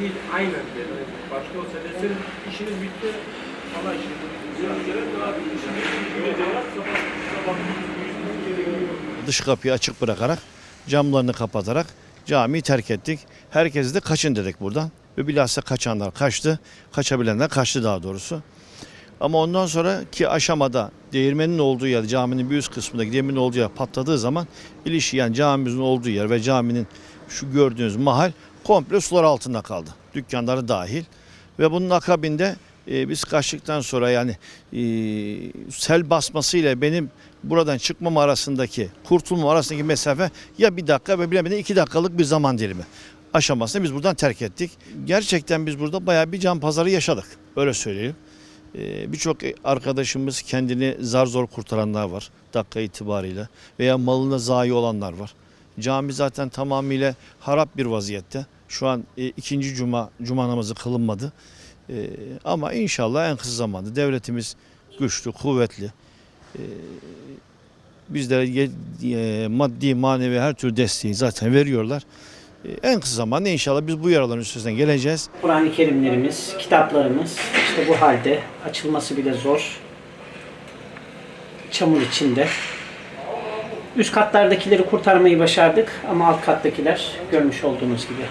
değil, aynen dedi. Başka olsa desenin işiniz bitti, Allah işiniz Dış kapıyı açık bırakarak, camlarını kapatarak camiyi terk ettik. Herkese de kaçın dedik buradan. Ve bilhassa kaçanlar kaçtı. Kaçabilenler kaçtı daha doğrusu. Ama ondan sonraki aşamada değirmenin olduğu yer, caminin bir üst kısmındaki değirmenin olduğu yer patladığı zaman ilişki yani camimizin olduğu yer ve caminin şu gördüğünüz mahal komple sular altında kaldı. Dükkanları dahil. Ve bunun akabinde e, biz kaçtıktan sonra yani e, sel basmasıyla benim buradan çıkmam arasındaki, kurtulma arasındaki mesafe ya bir dakika ve bilemeden iki dakikalık bir zaman dilimi aşamasını biz buradan terk ettik. Gerçekten biz burada bayağı bir can pazarı yaşadık. Öyle söyleyeyim. Ee, Birçok arkadaşımız kendini zar zor kurtaranlar var dakika itibariyle veya malına zayi olanlar var. Cami zaten tamamıyla harap bir vaziyette. Şu an e, ikinci cuma cuma namazı kılınmadı. Ee, ama inşallah en kısa zamanda devletimiz güçlü, kuvvetli. Ee, bizlere e, maddi, manevi her türlü desteği zaten veriyorlar. Ee, en kısa zamanda inşallah biz bu yaraların üstesinden geleceğiz. Kur'an-ı Kerimlerimiz, kitaplarımız işte bu halde açılması bile zor. Çamur içinde. Üst katlardakileri kurtarmayı başardık ama alt kattakiler görmüş olduğunuz gibi